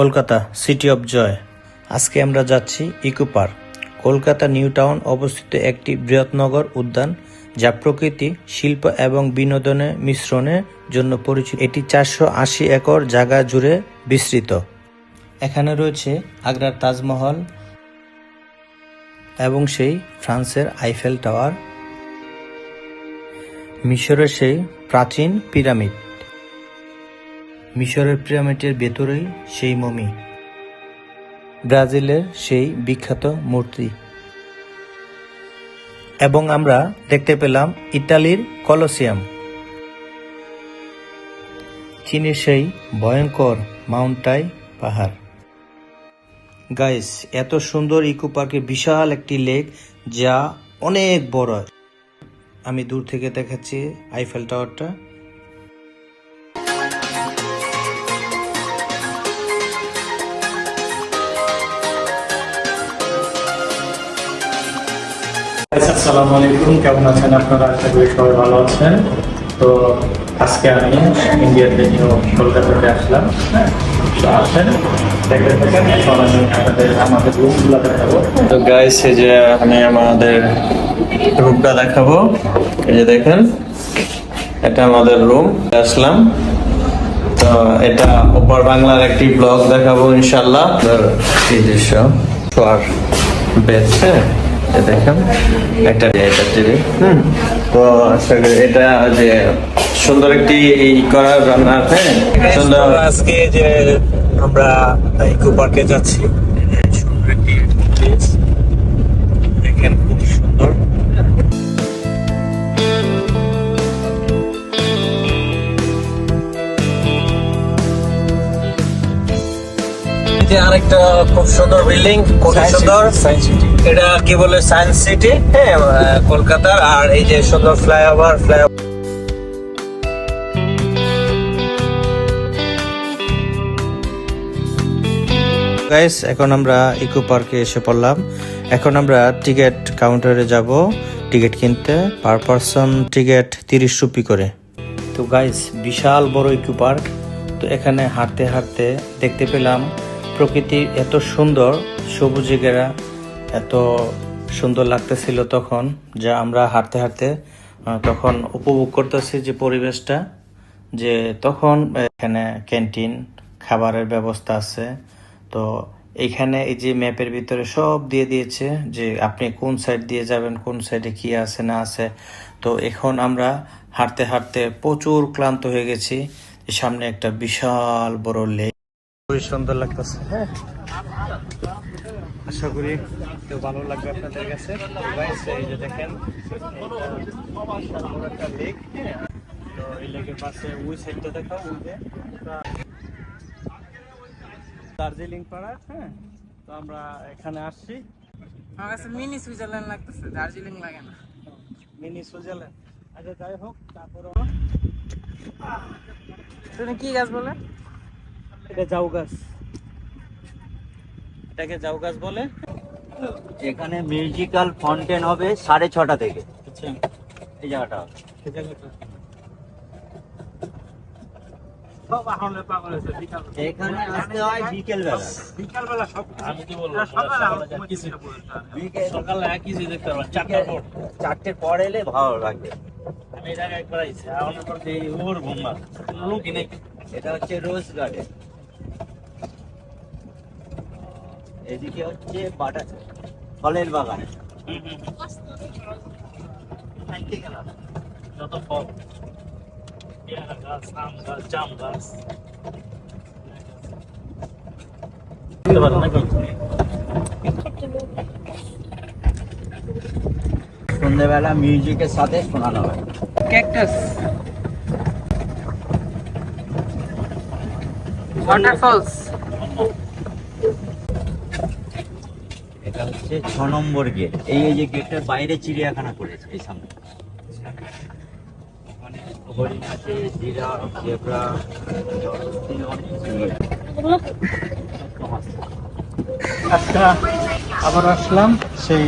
Kolkata city of joy আজকে আমরা যাচ্ছি eco park. Kolkata new town অবস্থিত একটি বৃহৎনগর উদ্যান, যা প্রকৃতি, শিল্প এবং বিনোদনের মিশ্রণের জন্য পরিচিত। এটি চারশো আশি একর জায়গা জুড়ে বিস্তৃত। এখানে রয়েছে আগ্রার তাজমহল এবং সেই ফ্রান্সের আইফেল টাওয়ার। মিশরের সেই প্রাচীন পিরামিড। মিশরের পিরামিডের ভেতরেই সেই মমি। ব্রাজিলের সেই বিখ্যাত মূর্তি। এবং আমরা দেখতে পেলাম ইতালির কলোসিয়াম। চীনের সেই ভয়ঙ্কর মাউন্টাই পাহাড়। গাইস, এত সুন্দর ইকো পার্কের বিশাল একটি লেক যা অনেক বড়। আমি দূর থেকে দেখাচ্ছি আইফেল টাওয়ারটা। আসসালামু আলাইকুম কেমন আছেন আপনারা? আশা করি সবাই ভালো আছেন। তো আজকে আমি ইন্ডিয়াতে কলকাতাতে আসলাম। হ্যাঁ আসেন দেখাবো। এই যে আমি আমাদের রুমটা দেখাবো। এই যে দেখেন, এটা আমাদের রুম। আসলাম। তো এটা ওপর বাংলার একটি ব্লগ দেখাবো ইনশাল্লাহ এই দৃশ্য শোয়ার দেখেন একটা এটা হুম। তো আশা করি এটা যে সুন্দর একটি এই করার রান্না হ্যাঁ সুন্দর আজকে যে আমরা ইকো পার্কে যাচ্ছি যে আরেকটা খুব সুন্দর বিল্ডিং খুব সুন্দর। সিটি এটা কি বলে সায়েন্স সিটি হ্যাঁ কলকাতার। আর এই যে সুন্দর ফ্লাইওভার ফ্লাইওভার গাইস এখন আমরা ইকো পার্কে এসে পড়লাম। এখন আমরা টিকিট কাউন্টারে যাব। টিকিট কিনতে পার পারসন টিকিট তিরিশ রুপি করে। তো গাইস বিশাল বড় ইকো পার্ক তো এখানে হাঁটতে হাঁটতে দেখতে পেলাম প্রকৃতি এত সুন্দর সবুজে ঘেরা, এত সুন্দর লাগতেছিল তখন, যা আমরা হাঁটতে হাঁটতে তখন উপভোগ করতেছি যে পরিবেশটা, যে তখন এখানে ক্যান্টিন, খাবারের ব্যবস্থা আছে। তো এখানে এই যে ম্যাপের ভিতরে সব দিয়ে দিয়েছে যে আপনি কোন সাইড দিয়ে যাবেন, কোন সাইডে কি আছে, না আছে। তো এখন আমরা হাঁটতে হাঁটতে প্রচুর ক্লান্ত হয়ে গেছি সামনে একটা বিশাল বড় লেক খুবই সুন্দর লাগতেছে। হ্যাঁ। আশা করি তো ভালো লাগবে আপনাদের কাছে। এই যে দেখেন একটা লেক তো এই লেকের পাশে ওই সাইডটা দেখাও দার্জিলিং পাড়া হ্যাঁ। তো আমরা এখানে আসছি। আমার কাছে মিনি সুইজারল্যান্ড লাগতেছে দার্জিলিং লাগে না। মিনি সুইজারল্যান্ড আচ্ছা যাই হোক তারপরে তুমি কি গাছ বলে? এটা জাউ গাছ। এটাকে জাউ গাছ বলে? এখানে মিউজিক্যাল ফাউন্টেন হবে সাড়ে ছটা থেকে। আচ্ছা। এই জায়গাটা এই জায়গাটা। সব আহলে পাগল হয়েছে বিকাল এখানে আসতে হয় বিকেল বেলা বিকাল বেলা সব আমি কি বলব? সকালে আমার সকালে ঘুম কিছু থেকে। বলতে হবে। বিকেল সকালে একই কিছু দেখতে পারব চারটার পর। চারটের পর এলে ভালো লাগবে। আমি একবার আইছি আমার পর যে ওর বোম্বা লোকই নেই। এটা হচ্ছে রোজ গার্ডেন এদিকে হচ্ছে বাটা ফলের বাগান। যত ফল। পেয়ারা গাছ আম গাছ জাম গাছ। বুঝতে পারেন নাকি? সন্ধ্যেবেলা মিউজিকের সাথে শোনানো হয়। ক্যাকটাস। ওয়াটারফলস এটা হচ্ছে ছ নম্বর গেট এই যে গেটের বাইরে চিড়িয়াখানা করেছে এই সামনে হরিণ আবার আসলাম সেই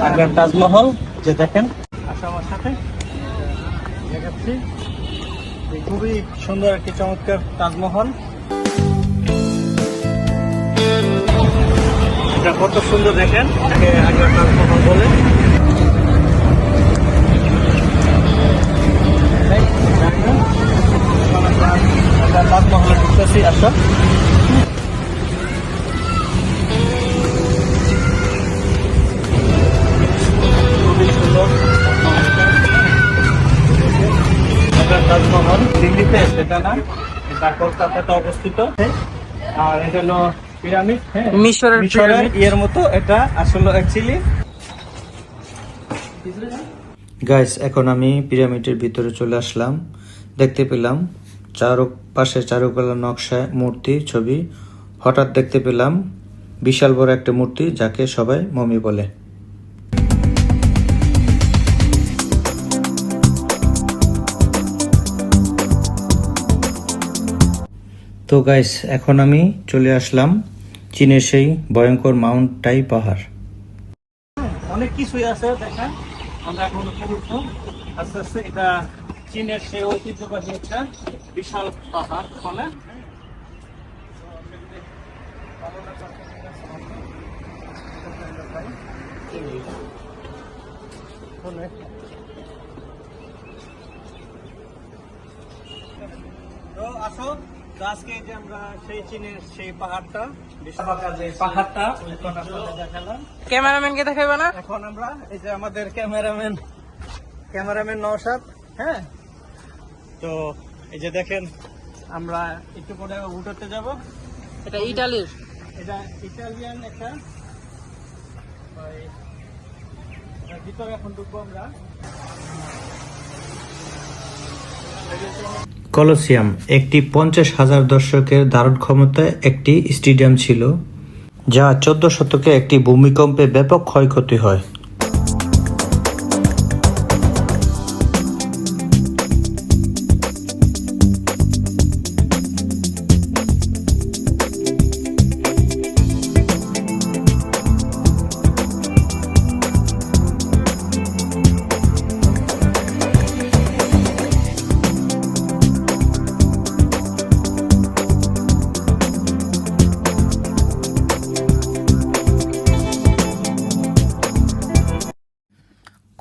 আগ্রার তাজমহল যে দেখেন আসো সাথে খুবই সুন্দর একটি চমৎকার তাজমহল এটা কত সুন্দর দেখেন। আগে তাজমহল বলে। আমরা তাজমহলে ঢুকতেছি এটা তাজমহল দিল্লিতে সেটা না কলকাতাতে অবস্থিত। আর হলো পিরামিড হ্যাঁ। মিশরের মিশরের ইয়ের মতো এটা আসলে অ্যাকচুয়ালি গাইস এখন আমি পিরামিডের ভিতরে চলে আসলাম। দেখতে পেলাম চারপাশে চারুকলা নকশায় মূর্তি ছবি। হঠাৎ দেখতে পেলাম বিশাল বড় একটা মূর্তি যাকে সবাই মমি বলে। তো গাইস এখন আমি চলে আসলাম চীনের সেই ভয়ঙ্কর মাউন্ট টাই পাহাড়। অনেক কিছুই আছে, দেখেন। আমরা এখন আস্তে আস্তে এটা চীনের সেই ঐতিহ্যবাহী একটা বিশাল পাহাড় তো আসো। আজকে এই যে আমরা সেই চীনের সেই পাহাড়টা পাহাড়টা দেখালাম। ক্যামেরাম্যানকে দেখাইবে না? এখন আমরা এই যে আমাদের ক্যামেরাম্যান ক্যামেরাম্যান নওশাদ হ্যাঁ? তো এই যে দেখেন আমরা একটু পরে উঠতে যাব। এটা ইটালির। এটা ইটালিয়ান একটা ওই, ভিতরে এখন ঢুকবো আমরা। কলোসিয়াম একটি পঞ্চাশ হাজার দর্শকের ধারণ ক্ষমতায় একটি স্টেডিয়াম ছিল, যা চোদ্দ শতকে একটি ভূমিকম্পে ব্যাপক ক্ষয়ক্ষতি হয়।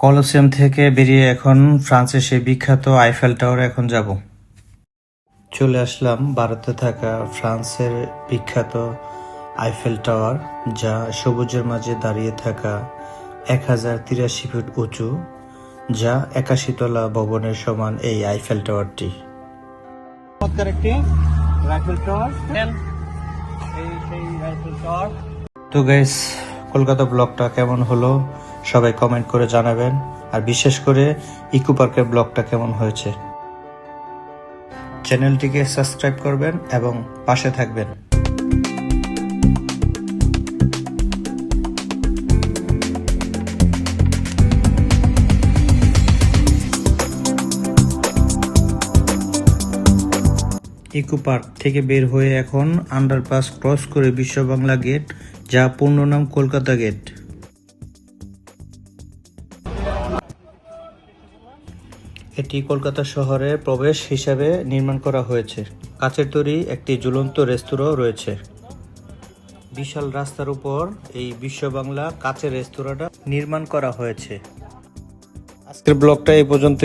কলোসিয়াম থেকে বেরিয়ে এখন ফ্রান্সের সেই বিখ্যাত আইফেল টাওয়ারে এখন যাব। চলে আসলাম ভারতে থাকা ফ্রান্সের বিখ্যাত আইফেল টাওয়ার যা সবুজের মাঝে দাঁড়িয়ে থাকা এক হাজার তিরাশি ফুট উঁচু যা একাশি তলা ভবনের সমান এই আইফেল টাওয়ারটি। তো গাইস কলকাতা ব্লগটা কেমন হলো? সবাই কমেন্ট করে জানাবেন। আর বিশেষ করে ইকো পার্কের ব্লগটা কেমন হয়েছে। চ্যানেলটিকে সাবস্ক্রাইব করবেন এবং পাশে থাকবেন। ইকো পার্ক থেকে বের হয়ে এখন আন্ডারপাস ক্রস করে বিশ্ব বাংলা গেট যা পূর্ণ নাম কলকাতা গেট এটি কলকাতা শহরে প্রবেশ হিসাবে নির্মাণ করা হয়েছে। কাঁচের তৈরি একটি ঝুলন্ত রেস্তোরাঁ রয়েছে। বিশাল রাস্তার উপর এই বিশ্ব বাংলা কাচের রেস্তোরাঁটা নির্মাণ করা হয়েছে। আজকের ব্লগটা এই পর্যন্ত